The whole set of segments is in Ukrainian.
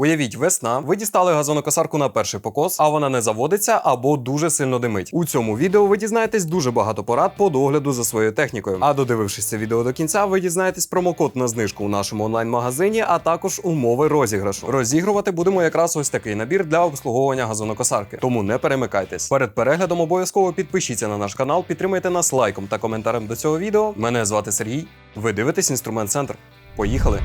Уявіть, весна, ви дістали газонокосарку на перший покос, а вона не заводиться або дуже сильно димить. У цьому відео ви дізнаєтесь дуже багато порад по догляду за своєю технікою. А додивившись це відео до кінця, ви дізнаєтесь промокод на знижку у нашому онлайн-магазині, а також умови розіграшу. Розігрувати будемо якраз ось такий набір для обслуговування газонокосарки. Тому не перемикайтесь. Перед переглядом обов'язково підпишіться на наш канал, підтримайте нас лайком та коментарем до цього відео. Мене звати Сергій. Ви дивитесь інструмент центр. Поїхали!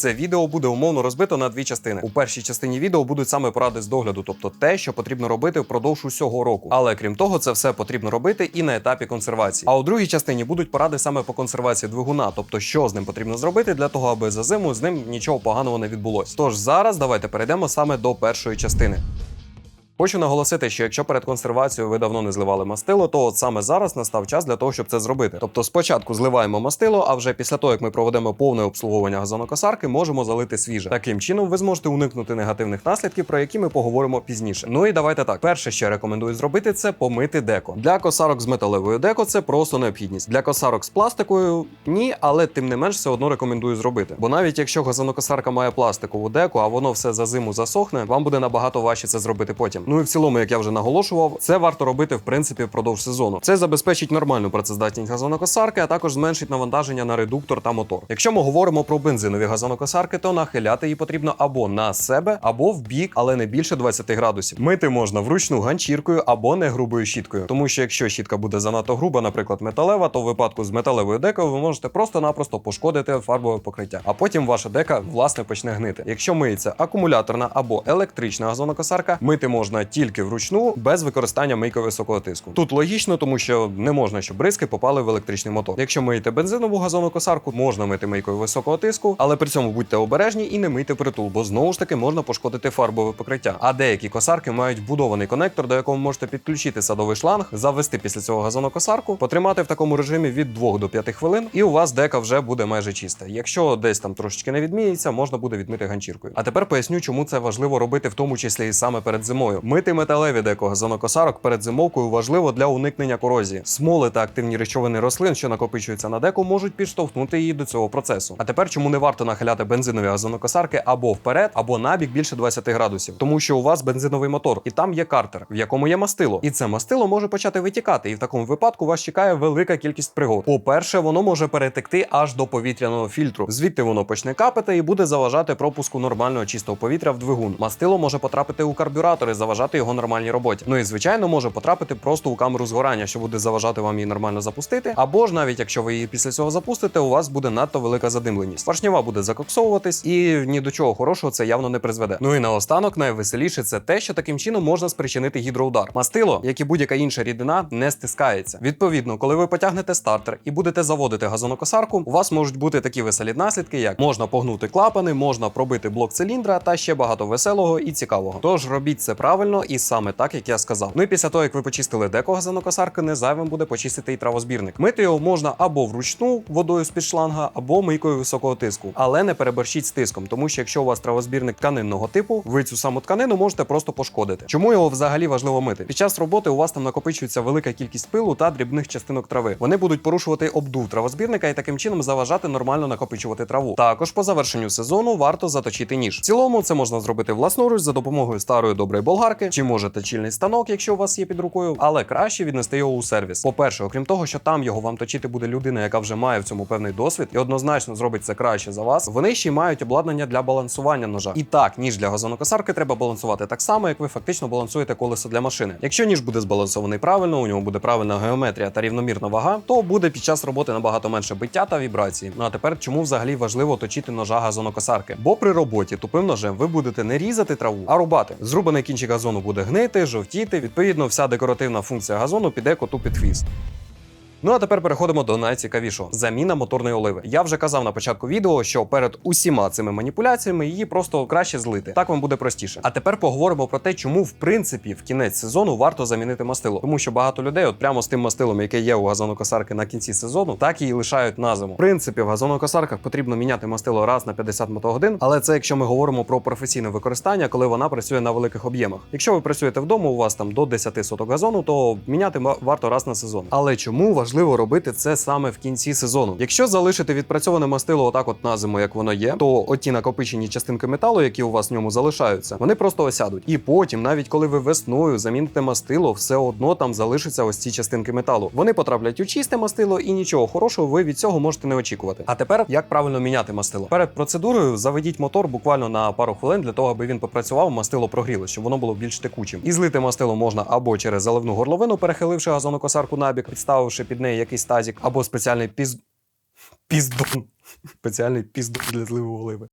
Це відео буде умовно розбито на дві частини. У першій частині відео будуть саме поради з догляду, тобто те, що потрібно робити впродовж усього року. Але крім того, це все потрібно робити і на етапі консервації. А у другій частині будуть поради саме по консервації двигуна, тобто що з ним потрібно зробити для того, аби за зиму з ним нічого поганого не відбулось. Тож зараз давайте перейдемо саме до першої частини. Хочу наголосити, що якщо перед консервацією ви давно не зливали мастило, то от саме зараз настав час для того, щоб це зробити. Тобто спочатку зливаємо мастило, а вже після того, як ми проведемо повне обслуговування газонокосарки, можемо залити свіже. Таким чином ви зможете уникнути негативних наслідків, про які ми поговоримо пізніше. Ну і давайте так. Перше, що я рекомендую зробити, це помити деко. Для косарок з металевою деко це просто необхідність. Для косарок з пластикою ні, але тим не менш все одно рекомендую зробити. Бо навіть якщо газонокосарка має пластикову деку, а воно все за зиму засохне, вам буде набагато важче це зробити потім. Ну і в цілому, як я вже наголошував, це варто робити в принципі впродовж сезону. Це забезпечить нормальну працездатність газонокосарки, а також зменшить навантаження на редуктор та мотор. Якщо ми говоримо про бензинові газонокосарки, то нахиляти її потрібно або на себе, або в бік, але не більше 20 градусів. Мити можна вручну ганчіркою або не грубою щіткою, тому що якщо щітка буде занадто груба, наприклад, металева, то в випадку з металевою декою ви можете просто-напросто пошкодити фарбове покриття, а потім ваша дека власне почне гнити. Якщо миється акумуляторна або електрична газонокосарка, мити можна тільки вручну без використання мийки високого тиску. Тут логічно, тому що не можна, щоб бризки попали в електричний мотор. Якщо миєте бензинову газонокосарку, можна мити мийкою високого тиску, але при цьому будьте обережні і не мийте притул, бо знову ж таки можна пошкодити фарбове покриття. А деякі косарки мають вбудований конектор, до якого можете підключити садовий шланг, завести після цього газонокосарку, потримати в такому режимі від 2 до 5 хвилин, і у вас дека вже буде майже чиста. Якщо десь там трошечки не відміється, можна буде відмити ганчіркою. А тепер поясню, чому це важливо робити, в тому числі і саме перед зимою. Мити металеві деко газонокосарок перед зимовкою важливо для уникнення корозії. Смоли та активні речовини рослин, що накопичуються на деку, можуть підштовхнути її до цього процесу. А тепер чому не варто нахиляти бензинові газонокосарки або вперед, або набік більше 20 градусів, тому що у вас бензиновий мотор, і там є картер, в якому є мастило, і це мастило може почати витікати. І в такому випадку вас чекає велика кількість пригод. По-перше, воно може перетекти аж до повітряного фільтру. Звідти воно почне капати і буде заважати пропуску нормального чистого повітря в двигун. Мастило може потрапити у карбюратор і заважати його нормальній роботі. Ну і звичайно може потрапити просто у камеру згорання, що буде заважати вам її нормально запустити. Або ж навіть якщо ви її після цього запустите, у вас буде надто велика задимленість. Поршнева буде закоксовуватись, і ні до чого хорошого це явно не призведе. Ну і наостанок найвеселіше це те, що таким чином можна спричинити гідроудар. Мастило, як і будь-яка інша рідина, не стискається. Відповідно, коли ви потягнете стартер і будете заводити газонокосарку, у вас можуть бути такі веселі наслідки, як можна погнути клапани, можна пробити блок циліндра та ще багато веселого і цікавого. Тож робіть це правильно і саме так, як я сказав. Ну і після того, як ви почистили деко газонокосарки, не зайвим буде почистити і травозбірник. Мити його можна або вручну водою з під шланга, або мийкою високого тиску, але не переборщіть з тиском, тому що якщо у вас травозбірник тканинного типу, ви цю саму тканину можете просто пошкодити. Чому його взагалі важливо мити? Під час роботи у вас там накопичується велика кількість пилу та дрібних частинок трави. Вони будуть порушувати обдув травозбірника і таким чином заважати нормально накопичувати траву. Також по завершенню сезону варто заточити ніж. В цілому це можна зробити власноруч за допомогою старої доброї болгарки, чи можете чільний станок, якщо у вас є під рукою, але краще віднести його у сервіс. По-перше, окрім того, що там його вам точити буде людина, яка вже має в цьому певний досвід, і однозначно зробить це краще за вас. Вони ще й мають обладнання для балансування ножа. І так, ніж для газонокосарки треба балансувати так само, як ви фактично балансуєте колесо для машини. Якщо ніж буде збалансований правильно, у нього буде правильна геометрія та рівномірна вага, то буде під час роботи набагато менше биття та вібрації. Ну а тепер чому взагалі важливо точити ножа газонокосарки? Бо при роботі тупим ножем ви будете не різати траву, а рубати. Зрубаний кінчик газону буде гнити, жовтіти. Відповідно, вся декоративна функція газону піде коту під хвіст. Ну а тепер переходимо до найцікавішого: заміна моторної оливи. Я вже казав на початку відео, що перед усіма цими маніпуляціями її просто краще злити. Так вам буде простіше. А тепер поговоримо про те, чому в принципі в кінець сезону варто замінити мастило, тому що багато людей, от прямо з тим мастилом, яке є у газонокосарки на кінці сезону, так її лишають на зиму. В принципі, в газонокосарках потрібно міняти мастило раз на 50 мотогодин, але це якщо ми говоримо про професійне використання, коли вона працює на великих об'ємах. Якщо ви працюєте вдома, у вас там до 10 соток газону, то міняти варто раз на сезон. Але чому важливо робити це саме в кінці сезону? Якщо залишити відпрацьоване мастило отак, от на зиму, як воно є, то оті накопичені частинки металу, які у вас в ньому залишаються, вони просто осядуть. І потім, навіть коли ви весною заміните мастило, все одно там залишаться ось ці частинки металу. Вони потраплять у чисте мастило, і нічого хорошого ви від цього можете не очікувати. А тепер як правильно міняти мастило? Перед процедурою заведіть мотор буквально на пару хвилин для того, аби він попрацював, мастило прогріло, щоб воно було більш текучим. І злити мастило можна або через заливну горловину, перехиливши газонокосарку набік, підставивши під неї якийсь тазік, або спеціальний піз... піздон. Спеціальний піздон для зливу оливи.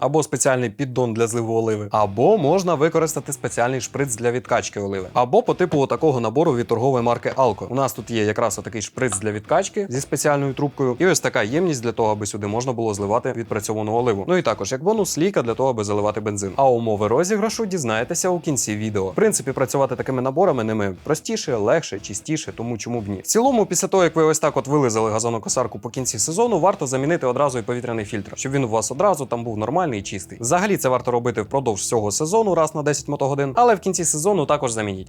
Або спеціальний піддон для зливу оливи, або можна використати спеціальний шприц для відкачки оливи, або по типу такого набору від торгової марки Alco. У нас тут є якраз отакий шприц для відкачки зі спеціальною трубкою, і ось така ємність для того, аби сюди можна було зливати відпрацьовану оливу. Ну і також як бонус ліка для того, аби заливати бензин. А умови розіграшу дізнаєтеся у кінці відео. В принципі, працювати такими наборами ними простіше, легше, чистіше, тому чому б ні. В цілому, після того як ви ось так от вилизали газонокосарку по кінці сезону, варто замінити одразу і повітряний фільтр, щоб він у вас одразу там був нормальний і чистий. Взагалі це варто робити впродовж всього сезону, раз на 10 мотогодин, але в кінці сезону також замініть.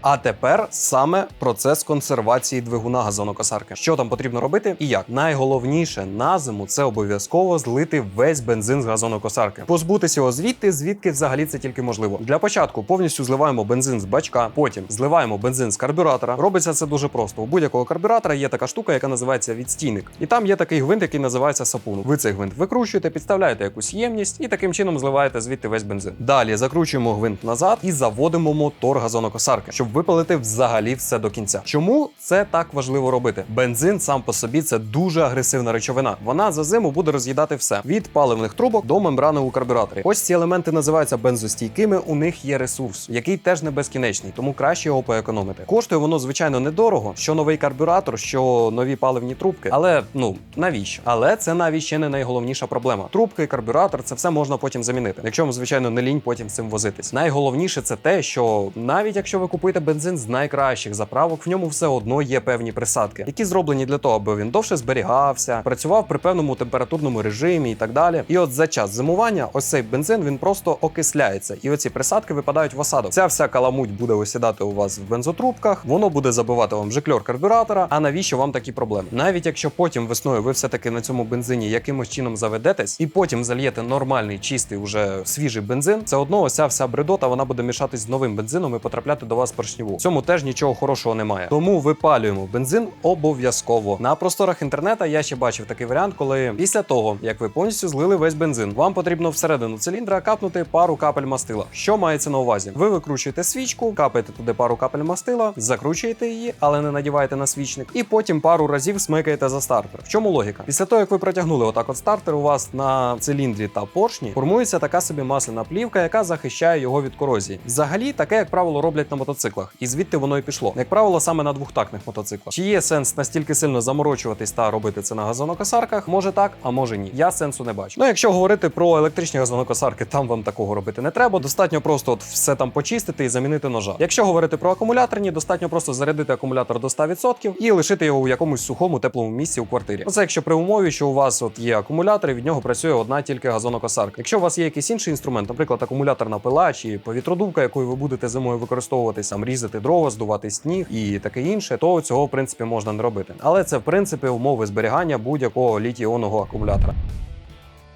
А тепер саме процес консервації двигуна газонокосарки. Що там потрібно робити і як? Найголовніше на зиму це обов'язково злити весь бензин з газонокосарки. Позбутися його звідти, звідки взагалі це тільки можливо. Для початку повністю зливаємо бензин з бачка, потім зливаємо бензин з карбюратора. Робиться це дуже просто. У будь-якого карбюратора є така штука, яка називається відстійник. І там є такий гвинт, який називається сапун. Ви цей гвинт викручуєте, підставляєте якусь ємність і таким чином зливаєте звідти весь бензин. Далі закручуємо гвинт назад і заводимо мотор газонокосарки, щоб випалити взагалі все до кінця. Чому це так важливо робити? Бензин сам по собі це дуже агресивна речовина. Вона за зиму буде роз'їдати все від паливних трубок до мембрани у карбюраторі. Ось ці елементи називаються бензостійкими. У них є ресурс, який теж не безкінечний, тому краще його поекономити. Коштує воно звичайно недорого, що новий карбюратор, що нові паливні трубки. Але ну навіщо? Але це навіть ще не найголовніша проблема. Трубки, карбюратор, це все можна потім замінити. Якщо вам звичайно не лінь потім з цим возитись. Найголовніше це те, що навіть якщо ви купуєте бензин з найкращих заправок, в ньому все одно є певні присадки, які зроблені для того, аби він довше зберігався, працював при певному температурному режимі і так далі. І от за час зимування, ось цей бензин він просто окисляється, і оці присадки випадають в осадок. Ця вся каламуть буде осідати у вас в бензотрубках, воно буде забивати вам жикльор карбюратора. А навіщо вам такі проблеми? Навіть якщо потім весною ви все таки на цьому бензині якимось чином заведетесь, і потім зальєте нормальний, чистий, уже свіжий бензин, це одно оця вся бредота вона буде мішатись з новим бензином і потрапляти до вас в поршневу. В цьому теж нічого хорошого немає. Тому випалюємо бензин обов'язково. На просторах інтернета я ще бачив такий варіант, коли після того, як ви повністю злили весь бензин, вам потрібно всередину циліндра капнути пару капель мастила. Що мається на увазі? Ви викручуєте свічку, капаєте туди пару капель мастила, закручуєте її, але не надіваєте на свічник, і потім пару разів смикаєте за стартер. В чому логіка? Після того, як ви протягнули отак от стартер, у вас на циліндрі та поршні формується така собі масляна плівка, яка захищає його від корозії. Взагалі, таке, як правило, роблять на мотоциклах, і звідти воно і пішло. Як правило, саме на двохтактних мотоциклах. Чи є сенс настільки сильно заморочуватись та робити це на газонокосарках? Може так, а може ні. Я сенсу не бачу. Ну, якщо говорити про електричні газонокосарки, там вам такого робити не треба. Достатньо просто от все там почистити і замінити ножа. Якщо говорити про акумуляторні, достатньо просто зарядити акумулятор до 100% і лишити його у якомусь сухому теплому місці у квартирі. Ну, Це якщо при умові, що у вас от є акумулятор, і від нього працює одна тільки газонокосарка. Якщо у вас є якийсь інший інструмент, наприклад, акумуляторна пила чи повітродувка, якою ви будете зимою використовуватись, там різати дрова, здувати сніг і таке інше, то цього в принципі можна не робити. Але це в принципі умови зберігання будь-якого літій-іонного акумулятора.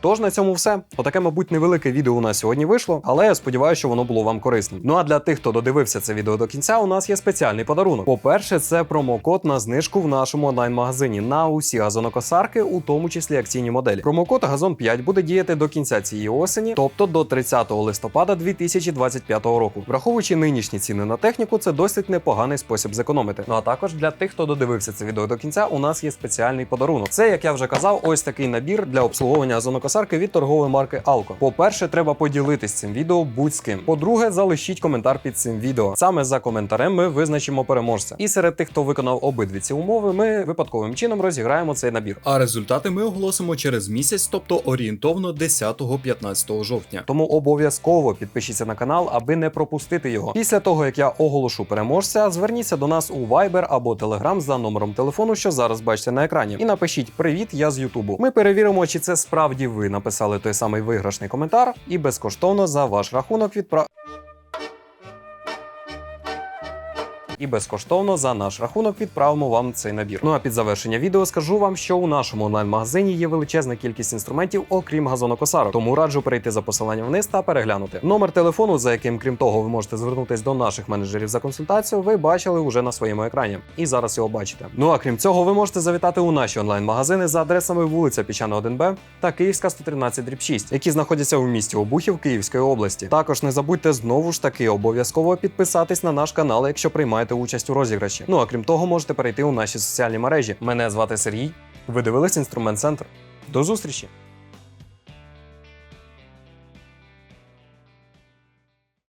Тож на цьому все. Отаке, мабуть, невелике відео у нас сьогодні вийшло, але я сподіваюся, що воно було вам корисним. Ну а для тих, хто додивився це відео до кінця, у нас є спеціальний подарунок. По-перше, це промокод на знижку в нашому онлайн-магазині на усі газонокосарки, у тому числі акційні моделі. Промокод Газон 5 буде діяти до кінця цієї осені, тобто до 30 листопада 2025 року. Враховуючи нинішні ціни на техніку, це досить непоганий спосіб зекономити. Ну а також для тих, хто додивився це відео до кінця, у нас є спеціальний подарунок. Це, як я вже казав, ось такий набір для обслуговування газонокосарки газонокосарки від торгової марки Alco. По-перше, треба поділитись цим відео будь з ким. По-друге, залишіть коментар під цим відео. Саме за коментарем ми визначимо переможця. І серед тих, хто виконав обидві ці умови, ми випадковим чином розіграємо цей набір. А результати ми оголосимо через місяць, тобто орієнтовно 10-15 жовтня. Тому обов'язково підпишіться на канал, аби не пропустити його. Після того, як я оголошу переможця, зверніться до нас у Viber або Telegram за номером телефону, що зараз бачите на екрані, і напишіть Привіт, я з Ютубу. Ми перевіримо, чи це справді ви написали той самий виграшний коментар, і безкоштовно за ваш рахунок відправ. І безкоштовно за наш рахунок відправимо вам цей набір. Ну а під завершення відео скажу вам, що у нашому онлайн-магазині є величезна кількість інструментів, окрім газонокосарок. Тому раджу перейти за посиланням вниз та переглянути. Номер телефону, за яким, крім того, ви можете звернутись до наших менеджерів за консультацією, ви бачили уже на своєму екрані. І зараз його бачите. Ну а крім цього, ви можете завітати у наші онлайн-магазини за адресами вулиця Пічана 1Б та Київська 113 6, які знаходяться у місті Обухів Київської області. Також не забудьте знову ж таки обов'язково підписатись на наш канал, якщо приймаєте участь у розіграші. Ну а крім того, можете перейти у наші соціальні мережі. Мене звати Сергій. Ви дивились інструмент центр. До зустрічі!